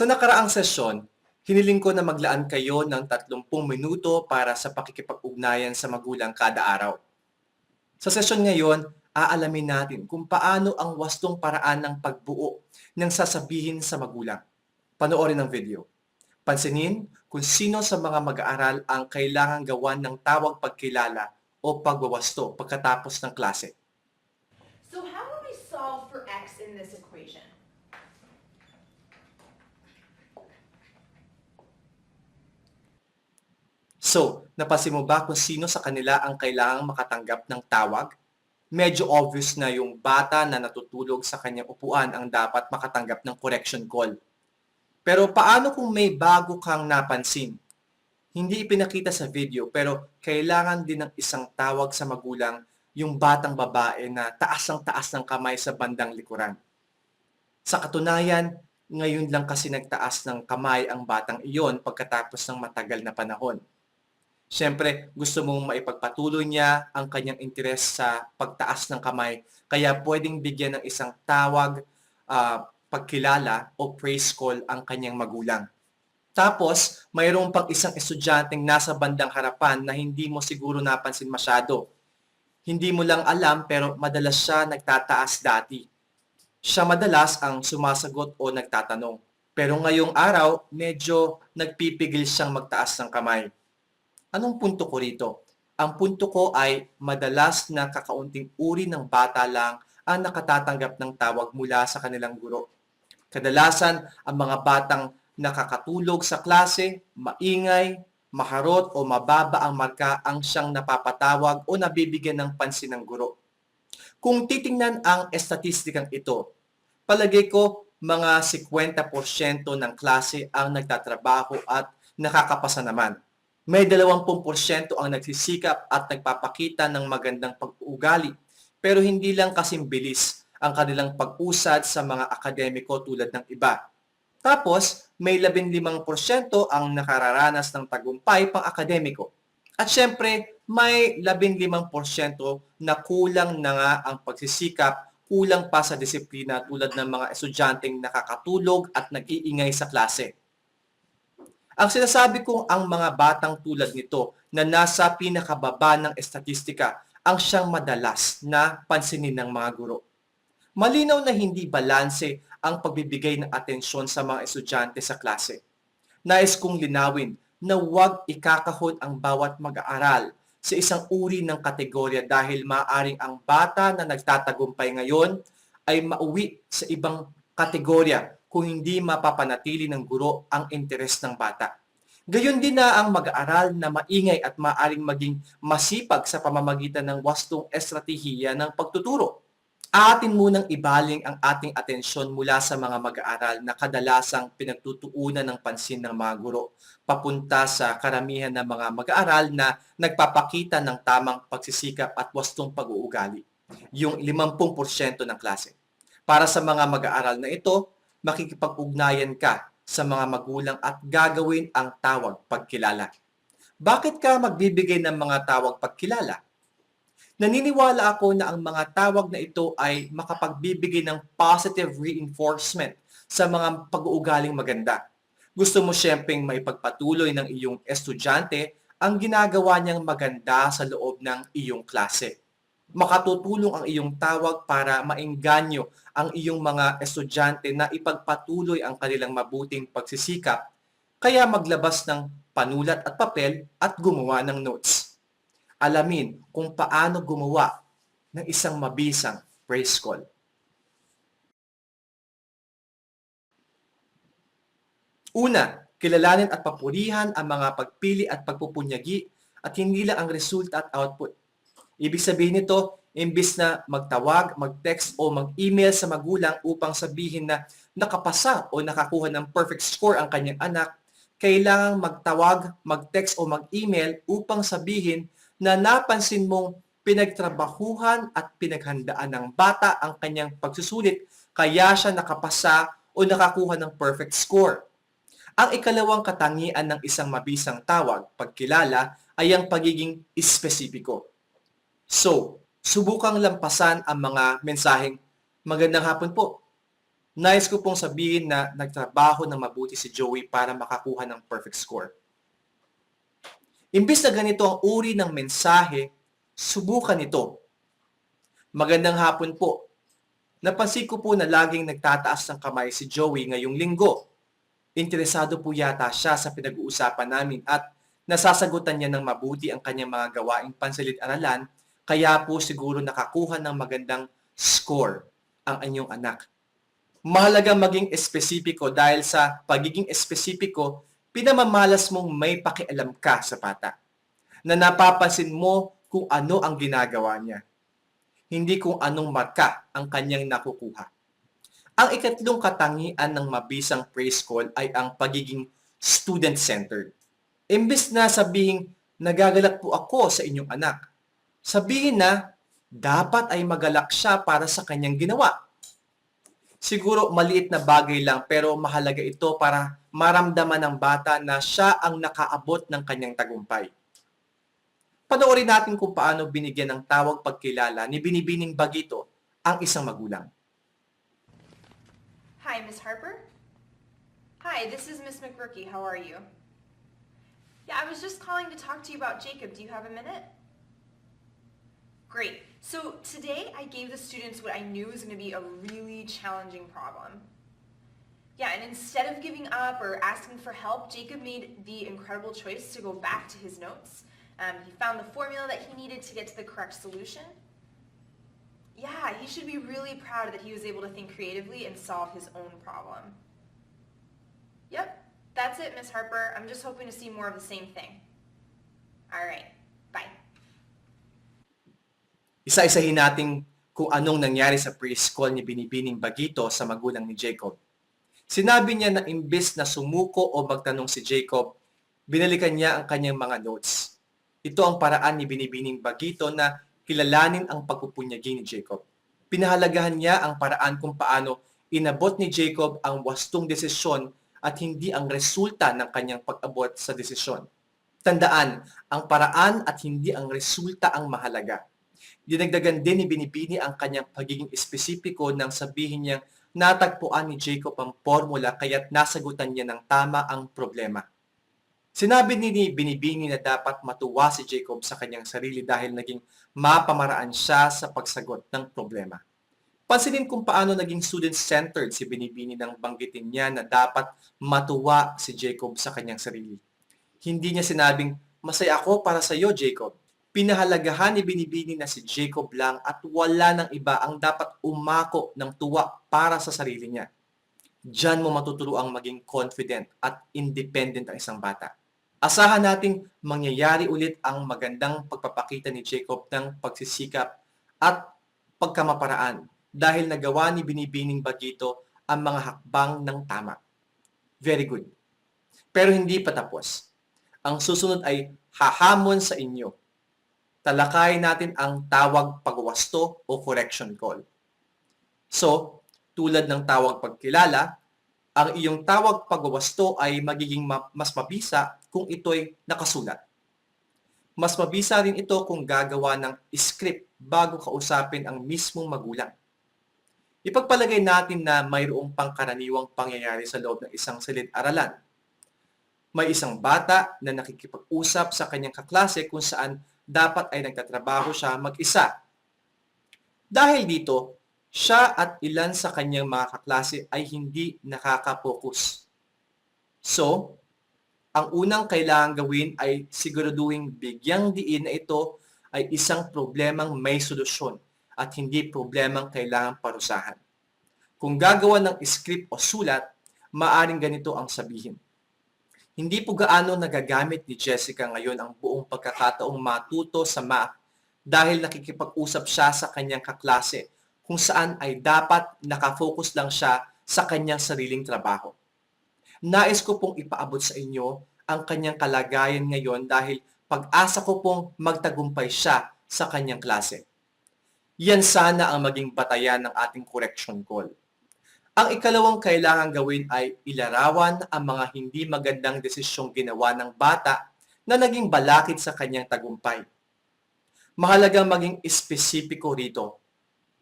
Sa nakaraang sesyon, hiniling ko na maglaan kayo ng 30 minuto para sa pakikipag-ugnayan sa magulang kada araw. Sa sesyon ngayon, aalamin natin kung paano ang wastong paraan ng pagbuo ng sasabihin sa magulang. Panoorin ang video. Pansinin kung sino sa mga mag-aaral ang kailangang gawan ng tawag pagkilala o pagwawasto pagkatapos ng klase. So how So, napansin mo ba kung sino sa kanila ang kailangang makatanggap ng tawag? Medyo obvious na yung bata na natutulog sa kanyang upuan ang dapat makatanggap ng correction call. Pero paano kung may bago kang napansin? Hindi ipinakita sa video pero kailangan din ng isang tawag sa magulang yung batang babae na taas ang taas ng kamay sa bandang likuran. Sa katunayan, ngayon lang kasi nagtaas ng kamay ang batang iyon pagkatapos ng matagal na panahon. Siyempre, gusto mong maipagpatuloy niya ang kanyang interes sa pagtaas ng kamay, kaya pwedeng bigyan ng isang tawag, ah, pagkilala o praise call ang kanyang magulang. Tapos, mayroon pang isang estudyanteng nasa bandang harapan na hindi mo siguro napansin masyado. Hindi mo lang alam pero madalas siya nagtataas dati. Siya madalas ang sumasagot o nagtatanong. Pero ngayong araw, medyo nagpipigil siyang magtaas ng kamay. Anong punto ko rito? Ang punto ko ay madalas na kakaunting uri ng bata lang ang nakatatanggap ng tawag mula sa kanilang guro. Kadalasan, ang mga batang nakakatulog sa klase, maingay, maharot o mababa ang marka ang siyang napapatawag o nabibigyan ng pansin ng guro. Kung titingnan ang estatistikang ito, palagay ko mga 50% ng klase ang nagtatrabaho at nakakapasa naman. May 20% ang nagsisikap at nagpapakita ng magandang pag-uugali, pero hindi lang kasing bilis ang kanilang pag-usad sa mga akademiko tulad ng iba. Tapos, may 15% ang nakararanas ng tagumpay pang akademiko. At syempre, may 15% na kulang na nga ang pagsisikap, kulang pa sa disiplina tulad ng mga estudyanteng nakakatulog at nag-iingay sa klase. Ang sinasabi kong ang mga batang tulad nito na nasa pinakababa ng estatistika ang siyang madalas na pansinin ng mga guro. Malinaw na hindi balanse ang pagbibigay ng atensyon sa mga estudyante sa klase. Nais kong linawin na huwag ikakahon ang bawat mag-aaral sa isang uri ng kategorya dahil maaring ang bata na nagtatagumpay ngayon ay mauwi sa ibang kategorya kung hindi mapapanatili ng guro ang interes ng bata. Gayon din na ang mag-aaral na maingay at maaring maging masipag sa pamamagitan ng wastong estratehiya ng pagtuturo. Atin munang ibaling ang ating atensyon mula sa mga mag-aaral na kadalasang pinagtutuunan ng pansin ng mga guro papunta sa karamihan ng mga mag-aaral na nagpapakita ng tamang pagsisikap at wastong pag-uugali, yung 50% ng klase. Para sa mga mag-aaral na ito, makikipag-ugnayan ka sa mga magulang at gagawin ang tawag pagkilala. Bakit ka magbibigay ng mga tawag pagkilala? Naniniwala ako na ang mga tawag na ito ay makapagbibigay ng positive reinforcement sa mga pag-uugaling maganda. Gusto mo siyempeng maipagpatuloy ng iyong estudyante ang ginagawa niyang maganda sa loob ng iyong klase. Makatutulong ang iyong tawag para maengganyo ang iyong mga estudyante na ipagpatuloy ang kanilang mabuting pagsisikap, kaya maglabas ng panulat at papel at gumawa ng notes alamin kung paano gumawa ng isang mabisang praise call. Una, kilalanin at papurihan ang mga pagpili at pagpupunyagi at hindi lang ang resulta at output. Ibig sabihin nito, imbis na magtawag, mag-text o mag-email sa magulang upang sabihin na nakapasa o nakakuha ng perfect score ang kanyang anak, kailangang magtawag, mag-text o mag-email upang sabihin na napansin mong pinagtrabahuhan at pinaghandaan ng bata ang kanyang pagsusulit kaya siya nakapasa o nakakuha ng perfect score. Ang ikalawang katangian ng isang mabisang tawag, pagkilala, ay ang pagiging espesipiko. So, subukang lampasan ang mga mensaheng magandang hapon po. Nais ko pong sabihin na nagtrabaho ng mabuti si Joey para makakuha ng perfect score. Imbis na ganito ang uri ng mensahe, subukan ito. Magandang hapon po. Napansin ko po na laging nagtataas ng kamay si Joey ngayong linggo. Interesado po yata siya sa pinag-uusapan namin at nasasagutan niya ng mabuti ang kanyang mga gawaing pansalit-aralan, kaya po siguro nakakuha ng magandang score ang inyong anak. Mahalaga maging espesipiko dahil sa pagiging espesipiko, pinamamalas mong may pakialam ka sa bata. Na napapansin mo kung ano ang ginagawa niya. Hindi kung anong marka ang kanyang nakukuha. Ang ikatlong katangian ng mabisang praise call ay ang pagiging student-centered. Imbes na sabihin, nagagalak po ako sa inyong anak, sabihin na, dapat ay magalak siya para sa kanyang ginawa. Siguro maliit na bagay lang pero mahalaga ito para maramdaman ng bata na siya ang nakaabot ng kanyang tagumpay. Panoorin natin kung paano binigyan ng tawag pagkilala ni Binibining Bagito ang isang magulang. Hi, Miss Harper. Hi, this is Miss McRookie. How are you? Yeah, I was just calling to talk to you about Jacob. Do you have a minute? Great. So today I gave the students what I knew was going to be a really challenging problem. Yeah, and instead of giving up or asking for help, Jacob made the incredible choice to go back to his notes. Um, he found the formula that he needed to get to the correct solution. Yeah, he should be really proud that he was able to think creatively and solve his own problem. Yep, that's it, Miss Harper. I'm just hoping to see more of the same thing. All right. Isa-isahin natin kung anong nangyari sa praise call ni Binibining Bagito sa magulang ni Jacob. Sinabi niya na imbes na sumuko o magtanong si Jacob, binalikan niya ang kanyang mga notes. Ito ang paraan ni Binibining Bagito na kilalanin ang pagpupunyagi ni Jacob. Pinahalagahan niya ang paraan kung paano inabot ni Jacob ang wastong desisyon at hindi ang resulta ng kanyang pag-abot sa desisyon. Tandaan, ang paraan at hindi ang resulta ang mahalaga. Dinagdagan din ni Binibini ang kanyang pagiging espesipiko nang sabihin niyang natagpuan ni Jacob ang formula kaya't nasagutan niya ng tama ang problema. Sinabi ni ni Binibini na dapat matuwa si Jacob sa kanyang sarili dahil naging mapamaraan siya sa pagsagot ng problema. Pansinin kung paano naging student-centered si Binibini nang banggitin niya na dapat matuwa si Jacob sa kanyang sarili. Hindi niya sinabing, masaya ako para sa iyo, Jacob. Pinahalagahan ni Binibini na si Jacob lang at wala ng iba ang dapat umako ng tuwa para sa sarili niya. Diyan mo matuturuang maging confident at independent ang isang bata. Asahan nating mangyayari ulit ang magandang pagpapakita ni Jacob ng pagsisikap at pagkamaparaan dahil nagawa ni Binibining Bagito ang mga hakbang ng tama. Very good. Pero hindi pa tapos. Ang susunod ay hahamon sa inyo talakay natin ang tawag pagwasto o correction call. So, tulad ng tawag pagkilala, ang iyong tawag pagwasto ay magiging ma- mas mabisa kung ito'y nakasulat. Mas mabisa rin ito kung gagawa ng script bago kausapin ang mismong magulang. Ipagpalagay natin na mayroong pangkaraniwang pangyayari sa loob ng isang silid-aralan. May isang bata na nakikipag-usap sa kanyang kaklase kung saan dapat ay nagtatrabaho siya mag-isa. Dahil dito, siya at ilan sa kanyang mga kaklase ay hindi nakaka-focus. So, ang unang kailangan gawin ay siguraduhin bigyang diin na ito ay isang problemang may solusyon at hindi problemang kailangang parusahan. Kung gagawa ng script o sulat, maaring ganito ang sabihin. Hindi po gaano nagagamit ni Jessica ngayon ang buong pagkakataong matuto sa math dahil nakikipag-usap siya sa kanyang kaklase kung saan ay dapat nakafocus lang siya sa kanyang sariling trabaho. Nais ko pong ipaabot sa inyo ang kanyang kalagayan ngayon dahil pag-asa ko pong magtagumpay siya sa kanyang klase. Yan sana ang maging batayan ng ating correction call. Ang ikalawang kailangan gawin ay ilarawan ang mga hindi magandang desisyong ginawa ng bata na naging balakid sa kanyang tagumpay. Mahalagang maging espesipiko rito.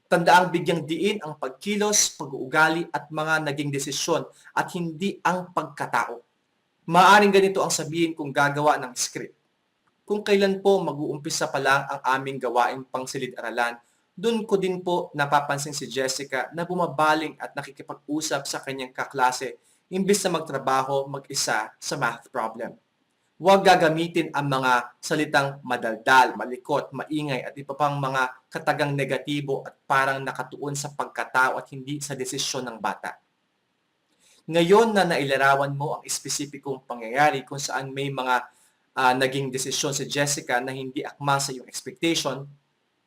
Tandaang bigyang diin ang pagkilos, pag-uugali at mga naging desisyon at hindi ang pagkatao. Maaring ganito ang sabihin kung gagawa ng script. Kung kailan po mag-uumpisa pa lang ang aming gawain pang silid-aralan, doon ko din po napapansin si Jessica na bumabaling at nakikipag-usap sa kanyang kaklase imbis na magtrabaho mag-isa sa math problem. Huwag gagamitin ang mga salitang madaldal, malikot, maingay at iba pang mga katagang negatibo at parang nakatuon sa pagkatao at hindi sa desisyon ng bata. Ngayon na nailarawan mo ang espesipikong pangyayari kung saan may mga ah, naging desisyon si Jessica na hindi akma sa iyong expectation,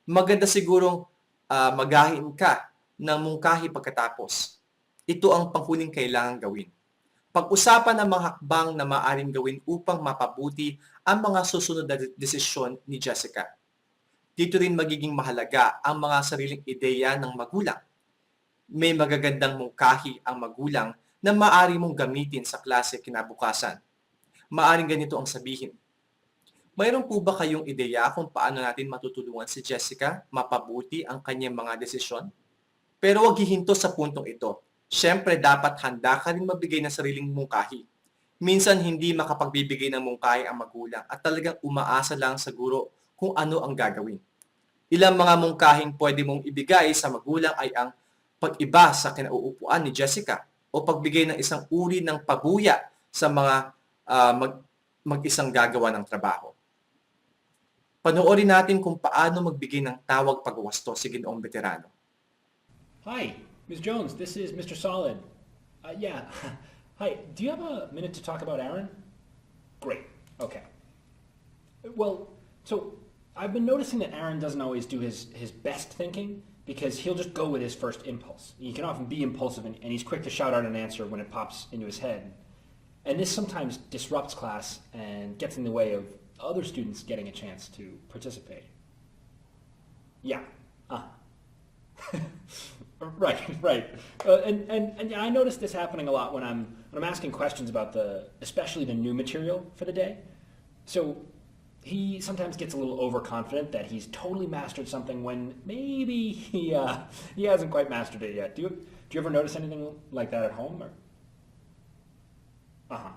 maganda sigurong ah, magahin ka ng mungkahi pagkatapos. Ito ang panghuling kailangan gawin. Pag-usapan ang mga hakbang na maaaring gawin upang mapabuti ang mga susunod na de- desisyon ni Jessica. Dito rin magiging mahalaga ang mga sariling ideya ng magulang. May magagandang mungkahi ang magulang na maaari mong gamitin sa klase kinabukasan. Maaring ganito ang sabihin. Mayroon po ba kayong ideya kung paano natin matutulungan si Jessica mapabuti ang kanyang mga desisyon? Pero huwag hihinto sa puntong ito. Siyempre, dapat handa ka rin mabigay ng sariling mungkahi. Minsan, hindi makapagbibigay ng mungkahi ang magulang at talagang umaasa lang sa guro kung ano ang gagawin. Ilang mga mungkahing pwede mong ibigay sa magulang ay ang pag-iba sa kinauupuan ni Jessica o pagbigay ng isang uri ng pabuya sa mga ah, mag, mag-isang gagawa ng trabaho. Panoorin natin kung paano magbigay ng tawag pagwasto si Ginoong Veterano. Hi, Ms. Jones. This is Mr. Solid. Uh, yeah. Hi. Do you have a minute to talk about Aaron? Great. Okay. Well, so I've been noticing that Aaron doesn't always do his, his best thinking because he'll just go with his first impulse. He can often be impulsive and, and he's quick to shout out an answer when it pops into his head. And this sometimes disrupts class and gets in the way of other students getting a chance to participate. Yeah. Uh. Right, right, uh, and, and and yeah, I notice this happening a lot when I'm when I'm asking questions about the especially the new material for the day. So he sometimes gets a little overconfident that he's totally mastered something when maybe he uh, he hasn't quite mastered it yet. Do you do you ever notice anything like that at home? Or? Uh huh.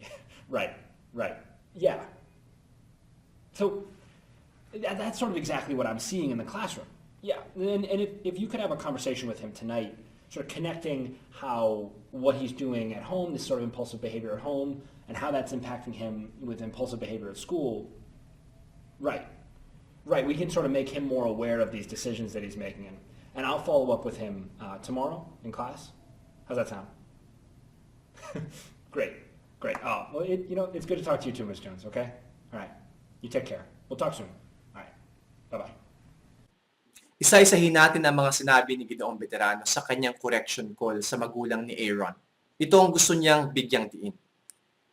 right, right, yeah. So that, that's sort of exactly what I'm seeing in the classroom. Yeah, and, and if, if you could have a conversation with him tonight, sort of connecting how what he's doing at home, this sort of impulsive behavior at home, and how that's impacting him with impulsive behavior at school. Right, right. We can sort of make him more aware of these decisions that he's making, and, and I'll follow up with him uh, tomorrow in class. How's that sound? great, great. Oh, well, it, you know, it's good to talk to you too, Miss Jones. Okay. All right. You take care. We'll talk soon. All right. Bye bye. Isa-isahin natin ang mga sinabi ni Ginoong Veterano sa kanyang correction call sa magulang ni Aaron. Ito ang gusto niyang bigyang diin.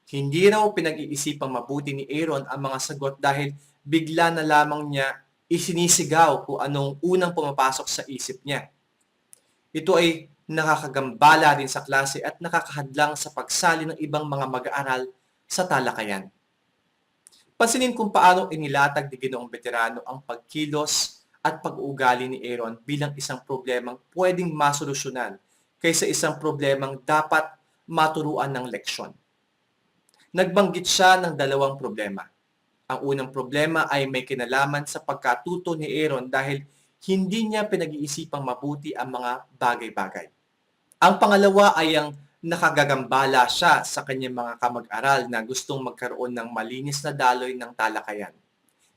Hindi raw pinag-iisipang mabuti ni Aaron ang mga sagot dahil bigla na lamang niya isinisigaw kung anong unang pumapasok sa isip niya. Ito ay nakakagambala din sa klase at nakakahadlang sa pagsali ng ibang mga mag-aaral sa talakayan. Pansinin kung paano inilatag ni Ginoong Veterano ang pagkilos at pag-uugali ni Aaron bilang isang problemang pwedeng masolusyonan kaysa isang problemang dapat maturuan ng leksyon. Nagbanggit siya ng dalawang problema. Ang unang problema ay may kinalaman sa pagkatuto ni Aaron dahil hindi niya pinag-iisipang mabuti ang mga bagay-bagay. Ang pangalawa ay ang nakagagambala siya sa kanyang mga kamag-aral na gustong magkaroon ng malinis na daloy ng talakayan.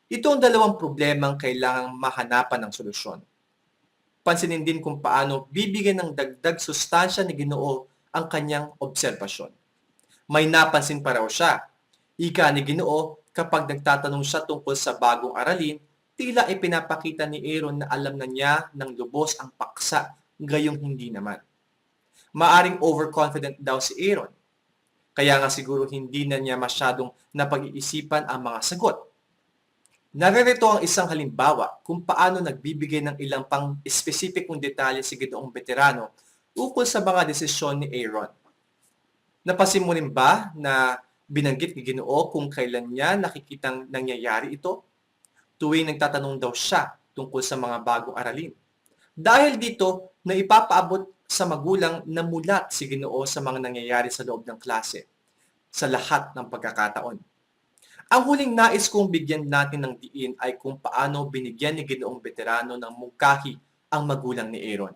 Ito ang dalawang problemang kailangang mahanapan ng solusyon. Pansinin din kung paano bibigyan ng dagdag sustansya ni Ginoo ang kanyang obserbasyon. May napansin pa raw siya. Ika ni Ginoo, kapag nagtatanong siya tungkol sa bagong aralin, tila ipinapakita ni Aaron na alam na niya ng lubos ang paksa, gayong hindi naman. Maaring overconfident daw si Aaron. Kaya nga siguro hindi na niya masyadong napag-iisipan ang mga sagot. Naririto ang isang halimbawa kung paano nagbibigay ng ilang pang espesipikong detalye si Ginoong Veterano ukol sa mga desisyon ni Aaron. Rin ba na binanggit ni Ginoo kung kailan niya nakikitang nangyayari ito? Tuwing nagtatanong daw siya tungkol sa mga bagong aralin. Dahil dito, na ipapaabot sa magulang na mulat si Ginoo sa mga nangyayari sa loob ng klase, sa lahat ng pagkakataon. Ang huling nais kong bigyan natin ng diin ay kung paano binigyan ni Ginoong veterano ng mungkahi ang magulang ni Aaron.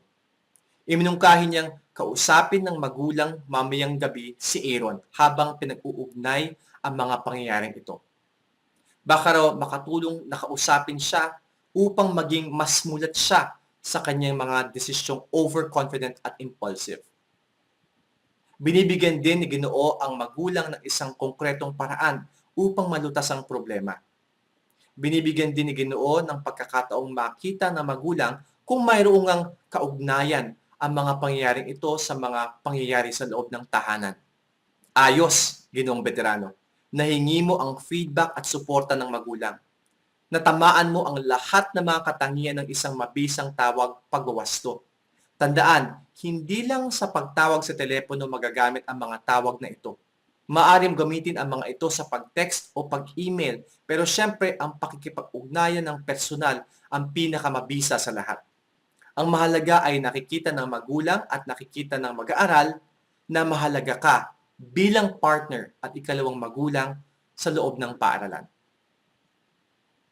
Iminungkahi niyang kausapin ng magulang mamayang gabi si Aaron habang pinag-uugnay ang mga pangyayaring ito. Baka raw makatulong na kausapin siya upang maging mas mulat siya sa kanyang mga desisyong overconfident at impulsive. Binibigyan din ni Ginoo ang magulang ng isang konkretong paraan upang malutas ang problema. Binibigyan din ni Ginoo ng pagkakataong makita ng magulang kung mayroong ang kaugnayan ang mga pangyayaring ito sa mga pangyayari sa loob ng tahanan. Ayos, Ginoong Veterano. Nahingi mo ang feedback at suporta ng magulang. Natamaan mo ang lahat ng mga katangian ng isang mabisang tawag pagwawasto. Tandaan, hindi lang sa pagtawag sa telepono magagamit ang mga tawag na ito. Maarim gamitin ang mga ito sa pag-text o pag-email, pero syempre ang pakikipag-ugnayan ng personal ang pinakamabisa sa lahat. Ang mahalaga ay nakikita ng magulang at nakikita ng mag-aaral na mahalaga ka bilang partner at ikalawang magulang sa loob ng paaralan.